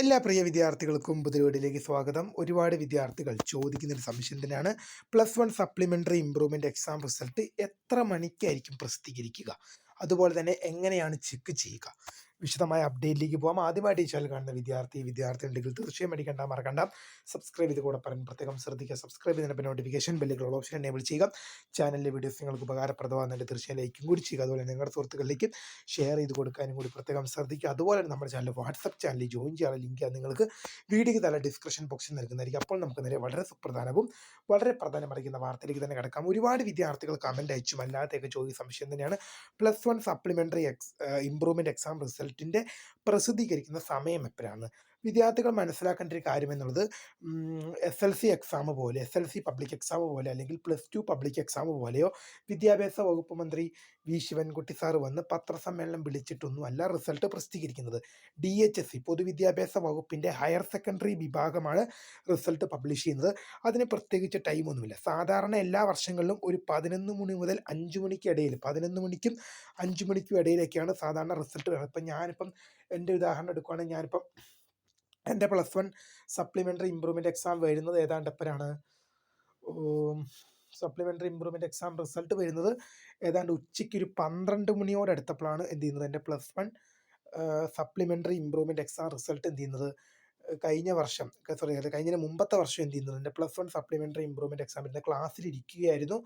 എല്ലാ പ്രിയ വിദ്യാർത്ഥികൾക്കും പുതിയവീടിലേക്ക് സ്വാഗതം. ഒരുപാട് വിദ്യാർത്ഥികൾ ചോദിക്കുന്ന ഒരു സംശയം തന്നെയാണ്. Plus one supplementary improvement exam result എത്ര മണിക്കായിരിക്കും പ്രസിദ്ധീകരിക്കുക? അതുപോലെ തന്നെ എങ്ങനെയാണ് ചെക്ക് ചെയ്യുക? വിശദമായ അപ്ഡേറ്റിലേക്ക് പോകാം ആദ്യമായിട്ട് ഈ ചാനൽ കാണുന്ന വിദ്യാർത്ഥി വിദ്യാർത്ഥി ഉണ്ടെങ്കിൽ തീർച്ചയായും അടിക്കണ്ട മറക്കണ്ട. സബ്സ്ക്രൈബ് ചെയ്ത് കൂടെ പറയാൻ പ്രത്യേകം ശ്രദ്ധിക്കുക. സബ്സ്ക്രൈബ് ചെയ്തതിന്റെ നോട്ടിഫിക്കേഷൻ ബെല്ലുകൾ ഓപ്ഷൻ എനേബിൾ ചെയ്യുക. ചാനലിലെ വീഡിയോസ് നിങ്ങൾക്ക് ഉപകാരപ്രദമാകുന്നുണ്ട് തീർച്ചയായും ലൈക്കും കൂടി ചെയ്യുക. അതുപോലെ നിങ്ങളുടെ സുഹൃത്തുക്കളിലേക്ക് ഷെയർ ചെയ്ത് കൊടുക്കാനും കൂടി പ്രത്യേകം ശ്രദ്ധിക്കുക. അതുപോലെ നമ്മുടെ ചാനൽ വാട്സപ്പ് ചാനലിൽ ജോയിൻ ചെയ്യാനുള്ള ലിങ്ക് നിങ്ങൾക്ക് വീഡിയോയ്ക്ക് തല ഡിസ്ക്രിപ്ഷൻ ബോക്സിൽ നൽകുന്നതായിരിക്കും. അപ്പോൾ നമുക്ക് നേരെ വളരെ സുപ്രധാനവും വളരെ പ്രധാനമറിയുന്ന വാർത്തയിലേക്ക് തന്നെ കിടക്കാം. ഒരുപാട് വിദ്യാർത്ഥികൾ കമന്റ് അയച്ചും അല്ലാതെയൊക്കെ ചോദ്യ സംശയം തന്നെയാണ്. Plus one supplementary ex improvement exam റിസൾട്ടിന്റെ പ്രസിദ്ധീകരിക്കുന്ന സമയം എപ്പോഴാണ് വിദ്യാർത്ഥികൾ മനസ്സിലാക്കേണ്ട ഒരു കാര്യം എന്നുള്ളത് എസ് എൽ സി എക്സാം പോലെ S L C public exam പോലെ അല്ലെങ്കിൽ പ്ലസ് ടു പബ്ലിക് എക്സാം പോലെയോ വിദ്യാഭ്യാസ വകുപ്പ് മന്ത്രി വി. ശിവൻകുട്ടി സാർ വന്ന് പത്രസമ്മേളനം വിളിച്ചിട്ടൊന്നും അല്ല റിസൾട്ട് പ്രസിദ്ധീകരിക്കുന്നത്. ഡി എച്ച് എസ് സി പൊതുവിദ്യാഭ്യാസ വകുപ്പിന്റെ ഹയർ സെക്കൻഡറി വിഭാഗമാണ് റിസൾട്ട് പബ്ലിഷ് ചെയ്യുന്നത്. അതിന് പ്രത്യേകിച്ച് ടൈമൊന്നുമില്ല സാധാരണ എല്ലാ വർഷങ്ങളിലും ഒരു പതിനൊന്ന് മണി മുതൽ അഞ്ച് മണിക്കിടയിൽ പതിനൊന്ന് മണിക്കും അഞ്ച് മണിക്കും ഇടയിലൊക്കെയാണ് സാധാരണ റിസൾട്ട് ഇപ്പം ഞാനിപ്പം എന്റെ ഉദാഹരണം എടുക്കുകയാണെങ്കിൽ ഞാനിപ്പം എന്റെ plus one supplementary improvement exam വരുന്നത് ഏതാണ്ട് എപ്പോഴാണ് സപ്ലിമെന്ററി ഇമ്പ്രൂവ്മെന്റ് എക്സാം റിസൾട്ട് വരുന്നത് ഏതാണ്ട് ഉച്ചയ്ക്ക് ഒരു പന്ത്രണ്ട് മണിയോടടുത്തപ്പോഴാണ് എന്ത് ചെയ്യുന്നത് എന്റെ plus one supplementary improvement exam result എന്ത് ചെയ്യുന്നത്? കഴിഞ്ഞ വർഷം സോറി കഴിഞ്ഞ മുമ്പത്തെ വർഷം എന്ത് ചെയ്യുന്നത്? എന്റെ പ്ലസ് വൺ സപ്ലിമെന്ററി ഇമ്പ്രൂവ്മെന്റ് എക്സാമിന്റെ ക്ലാസ്സിൽ ഇരിക്കുകയായിരുന്നു.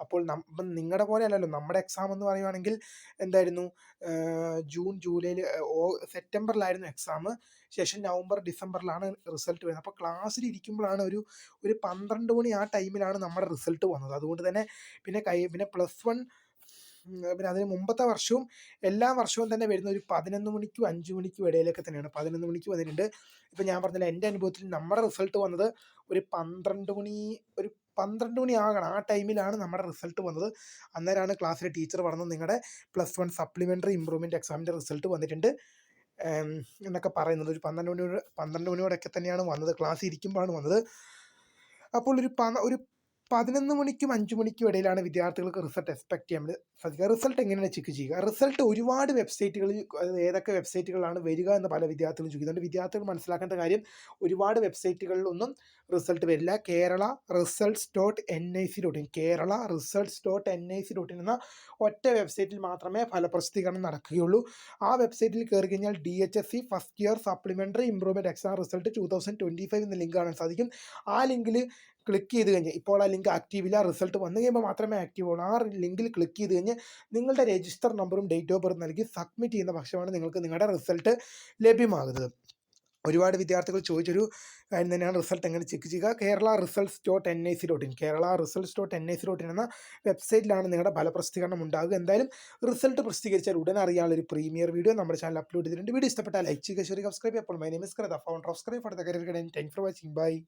അപ്പോൾ നം നിങ്ങളുടെ പോലെ അല്ലല്ലോ നമ്മുടെ എക്സാം എന്ന് പറയുവാണെങ്കിൽ എന്തായിരുന്നു? ജൂൺ ജൂലൈയിൽ ഓ സെപ്റ്റംബറിലായിരുന്നു എക്സാം. ശേഷം നവംബർ ഡിസംബറിലാണ് റിസൾട്ട് വരുന്നത്. അപ്പോൾ ക്ലാസ്സിൽ ഇരിക്കുമ്പോഴാണ് ഒരു ഒരു പന്ത്രണ്ട് മണി ആ ടൈമിലാണ് നമ്മുടെ റിസൾട്ട് വന്നത്. അതുകൊണ്ട് തന്നെ പിന്നെ കൈ പിന്നെ പ്ലസ് വൺ പിന്നെ അതിന് മുമ്പത്തെ വർഷവും എല്ലാ വർഷവും തന്നെ വരുന്ന ഒരു പതിനൊന്ന് മണിക്കും അഞ്ച് മണിക്കും ഇടയിലൊക്കെ തന്നെയാണ്. പതിനൊന്ന് മണിക്ക് വന്നിട്ടുണ്ട് ഇപ്പം ഞാൻ പറഞ്ഞില്ല എന്റെ അനുഭവത്തിൽ നമ്മുടെ റിസൾട്ട് വന്നത് ഒരു പന്ത്രണ്ട് മണി ഒരു പന്ത്രണ്ട് മണി ആകണം. ആ ടൈമിലാണ് നമ്മുടെ റിസൾട്ട് വന്നത്. അന്നേരമാണ് ക്ലാസ്സിലെ ടീച്ചർ പറഞ്ഞത് നിങ്ങളുടെ പ്ലസ് വൺ സപ്ലിമെന്ററി ഇമ്പ്രൂവ്മെന്റ് എക്സാമിന്റെ റിസൾട്ട് വന്നിട്ടുണ്ട്. എന്നൊക്കെ പറയുന്നത്. ഒരു പന്ത്രണ്ട് മണിയോട് പന്ത്രണ്ട് മണിയോടൊക്കെ തന്നെയാണ് വന്നത്. ക്ലാസ് ഇരിക്കുമ്പോഴാണ് വന്നത്. അപ്പോൾ ഒരു പ ഒരു പതിനൊന്ന് മണിക്കും അഞ്ച് മണിക്കും ഇടയിലാണ് വിദ്യാർത്ഥികൾക്ക് റിസൾട്ട് എക്സ്പെക്ട് ചെയ്യാൻ സാധിക്കുക. റിസൾട്ട് എങ്ങനെയാണ് ചെക്ക് ചെയ്യുക? റിസൾട്ട് ഒരുപാട് വെബ്സൈറ്റുകളിൽ ഏതൊക്കെ വെബ്സൈറ്റുകളാണ് വരിക എന്ന് പല വിദ്യാർത്ഥികളും ചോദിക്കുന്നുണ്ട്. വിദ്യാർത്ഥികൾ മനസ്സിലാക്കേണ്ട കാര്യം ഒരുപാട് വെബ്സൈറ്റുകളിൽ ഒന്നും റിസൾട്ട് വരില്ല. Kerala results dot N I C dot in Kerala results dot N I C dot in എന്ന ഒറ്റ വെബ്സൈറ്റിൽ മാത്രമേ ഫലപ്രസിദ്ധീകരണം നടക്കുകയുള്ളൂ. ആ വെബ്സൈറ്റിൽ കയറി കഴിഞ്ഞാൽ D H S C first year supplementary improvement exam result two thousand twenty five എന്ന ലിങ്ക് കാണാൻ സാധിക്കും. ആ ലിങ്കിൽ ക്ലിക്ക് ചെയ്ത് കഴിഞ്ഞ് ഇപ്പോൾ ആ ലിങ്ക് ആക്റ്റീവ് ഇല്ല റിസൾട്ട് വന്നു കഴിയുമ്പോൾ മാത്രമേ ആക്റ്റീവ് ഉള്ളൂ. ആ ലിങ്കിൽ ക്ലിക്ക് ചെയ്ത് കഴിഞ്ഞ് നിങ്ങളുടെ രജിസ്റ്റർ നമ്പറും ഡേറ്റ് ഓഫ് ബർത്ത് നൽകി സബ്മിറ്റ് ചെയ്യുന്ന പക്ഷമാണ് നിങ്ങൾക്ക് നിങ്ങളുടെ റിസൾട്ട് ലഭ്യമാകുന്നത്. ഒരുപാട് വിദ്യാർത്ഥികൾ ചോദിച്ചൊരു കാര്യം തന്നെയാണ് റിസൾട്ട് എങ്ങനെ ചെക്ക് ചെയ്യുക. Kerala results dot N I C dot in Kerala results dot N I C dot in എന്ന വെബ്സൈറ്റിലാണ് നിങ്ങളുടെ ഫലപ്രസിദ്ധീകരണം ഉണ്ടാകുക എന്തായാലും റിസൾട്ട് പ്രസിദ്ധീകരിച്ചാൽ ഉടൻ അറിയാനുള്ള ഒരു പ്രീമിയർ വീഡിയോ നമ്മുടെ ചാനൽ അപ്ലോഡ് ചെയ്തിട്ടുണ്ട്. വീഡിയോ ഇഷ്ടപ്പെട്ടാൽ ലൈക്ക് ചെയ്യുക ശരി സബ്സ്ക്രൈബ് അപ്പോൾ മൈ നെയിം ഇസ് കറ founder of scribe for the career thank for watching bye